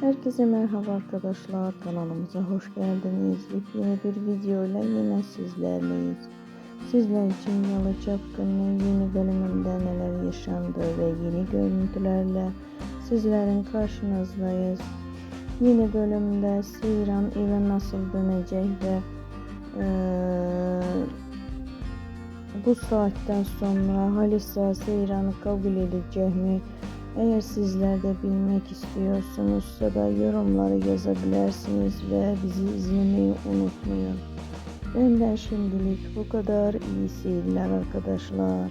Herkese merhaba arkadaşlar kanalımıza hoş geldiniz. Yepyeni bir video ile yine sizlerleyiz. Sizler için Yalı Çapkın'ın yeni bölümünde neler yaşandı ve yeni görüntülerle sizlerin karşınızdayız. Yeni bölümde Seyran eve nasıl dönecek ve eee, bu saatten sonra Halisa Seyran'ı kabul edecek mi? Eğer sizler de bilmek istiyorsunuzsa da yorumları yazabilirsiniz ve bizi izlemeyi unutmayın. Benden şimdilik bu kadar iyi seyirler arkadaşlar.